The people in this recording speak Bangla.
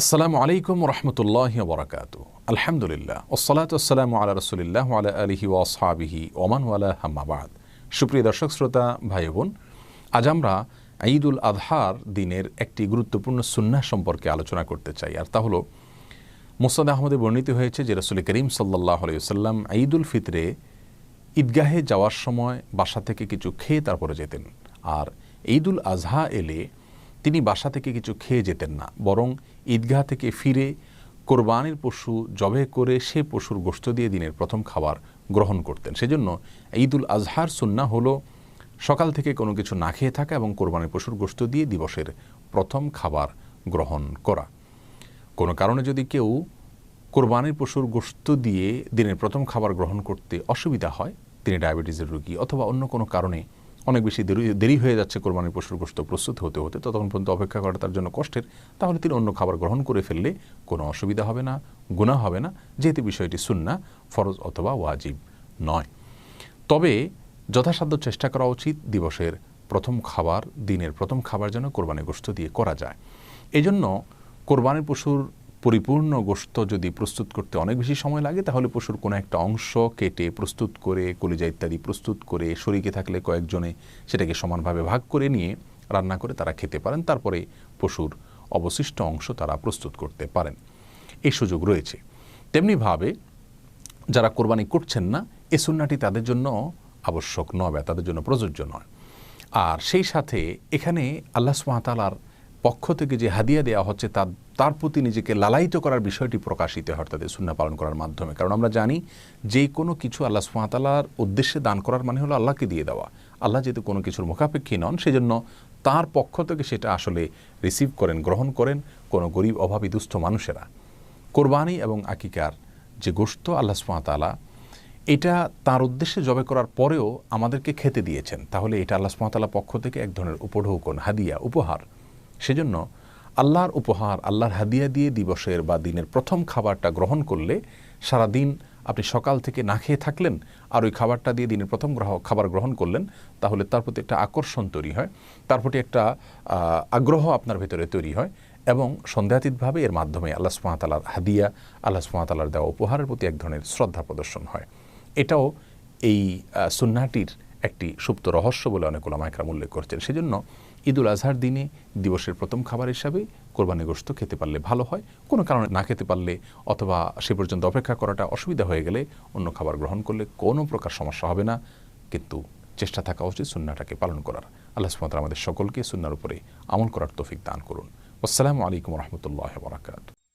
আসসালামু আলাইকুম রহমতুল্লাহ বরাকাত আলহামদুলিল্লাহ। ওসলাত আসসালামু আলা রসুলিল্লাহ আলা আলহি ওমান ওয়ালা হাম্মাবাদ সুপ্রিয় দর্শক, শ্রোতা ভাই বোন আজ আমরা ঈদুল আজহার দিনের একটি গুরুত্বপূর্ণ সুন্নাহ সম্পর্কে আলোচনা করতে চাই, আর তা হলো মুসাদ আহমদে বর্ণিত হয়েছে যে রসুল করিম সাল্লাহ আলাইসাল্লাম ঈদুল ফিতরে ঈদগাহে যাওয়ার সময় বাসা থেকে কিছু খেয়ে তারপরে যেতেন। আর ঈদুল আজহা এলে তিনি বাসা থেকে কিছু খেয়ে যেতেন না, বরং ঈদগাহ থেকে ফিরে কোরবানির পশু জবে করে সে পশুর গোস্ত দিয়ে দিনের প্রথম খাবার গ্রহণ করতেন। সেজন্য ঈদুল আজহার সুন্না হলো সকাল থেকে কোনো কিছু না খেয়ে থাকা এবং কোরবানির পশুর গোস্ত দিয়ে দিবসের প্রথম খাবার গ্রহণ করা। কোনো কারণে যদি কেউ কোরবানির পশুর গোস্ত দিয়ে দিনের প্রথম খাবার গ্রহণ করতে অসুবিধা হয়, তিনি ডায়াবেটিসের রোগী অথবা অন্য কোনো কারণে অনেক বেশি দেরি দেরি হয়ে যাচ্ছে কোরবানির পশুর গোস্ত প্রস্তুত হতে হতে। ততক্ষণ পর্যন্ত অপেক্ষা করা তার জন্য কষ্টের। তাহলে তিনি অন্য খাবার গ্রহণ করে ফেললে কোনো অসুবিধা হবে না গুণা হবে না, যেহেতু বিষয়টি সুন্না ফরজ অথবা ওয়াজিব নয়। তবে যথাসাধ্য চেষ্টা করা উচিত দিবসের প্রথম খাবার, দিনের প্রথম খাবার যেন কোরবানি গোস্ত দিয়ে করা যায়। এজন্য কোরবানির পশুর পরিপূর্ণ গোস্ত যদি প্রস্তুত করতে অনেক বেশি সময় লাগে, তাহলে পশুর কোনো একটা অংশ কেটে প্রস্তুত করে, কলিজা ইত্যাদি প্রস্তুত করে শরীকে থাকলে কয়েকজনে সেটাকে সমানভাবে ভাগ করে নিয়ে রান্না করে তারা খেতে পারেন। তারপরে পশুর অবশিষ্ট অংশ তারা প্রস্তুত করতে পারেন। এই সুযোগ রয়েছে। তেমনিভাবে যারা কোরবানি করছেন না, এ সুন্নাটি তাদের জন্য আবশ্যক নয় বা তাদের জন্য প্রযোজ্য নয়। আর সেই সাথে এখানে আল্লাহ সুমাতালার পক্ষ থেকে যে হাদিয়া দেওয়া হচ্ছে তার তার প্রতি নিজেকে লালায়িত করার বিষয়টি প্রকাশিত হয় তাদের সুন্না পালন করার মাধ্যমে। কারণ আমরা জানি, যে কোনো কিছু আল্লাহ সুমাতালার উদ্দেশ্যে দান করার মানে হলো আল্লাহকে দিয়ে দেওয়া। আল্লাহ যেহেতু কোনো কিছুর মুখাপেক্ষী নন, সেজন্য তার পক্ষ থেকে সেটা আসলে রিসিভ করেন, গ্রহণ করেন কোনো গরিব, অভাবী, দুস্থ মানুষেরা। কোরবানি এবং আকিকার যে গোস্ত আল্লাহ সুমাতালা এটা তার উদ্দেশ্যে জবে করার পরেও আমাদেরকে খেতে দিয়েছেন। তাহলে এটা আল্লাহ সুমাতালা পক্ষ থেকে এক ধরনের উপঢৌকন, হাদিয়া, উপহার। সেজন্য আল্লাহর উপহার, আল্লাহর হাদিয়া দিয়ে দিবসের বা দিনের প্রথম খাবারটা গ্রহণ করলে সারা দিন আপনি সকাল থেকে না খেয়ে থাকলেন আর ওই খাবারটা দিয়ে দিনের প্রথম গ্রহ, খাবার গ্রহণ করলেন, তাহলে তার প্রতি একটা আকর্ষণ তৈরি হয়, তার প্রতি একটা আগ্রহ আপনার ভেতরে তৈরি হয় এবং সন্দেহাতীতভাবে এর মাধ্যমে আল্লাহ সুমাতালার হাদিয়া, আল্লাহ সুমাতালার দেওয়া উপহারের প্রতি এক ধরনের শ্রদ্ধা প্রদর্শন হয়। এটাও এই সুন্নাটির একটি সুপ্ত রহস্য বলে অনেক ওলামাইকরাম উল্লেখ করছেন। সেজন্য ঈদুল আজহার দিনে দিবসের প্রথম খাবার হিসাবে কোরবানি গোস্ত খেতে পারলে ভালো হয়। কোনো কারণে না খেতে পারলে অথবা সে পর্যন্ত অপেক্ষা করাটা অসুবিধা হয়ে গেলে অন্য খাবার গ্রহণ করলে কোনো প্রকার সমস্যা হবে না। কিন্তু চেষ্টা থাকা উচিত সুন্নাটাকে পালন করার। আল্লাহ সুমত আমাদের সকলকে সুন্নার উপরে আমল করার তৌফিক দান করুন। আসসালামু আলাইকুম রহমতুল্লাহ বরাকাত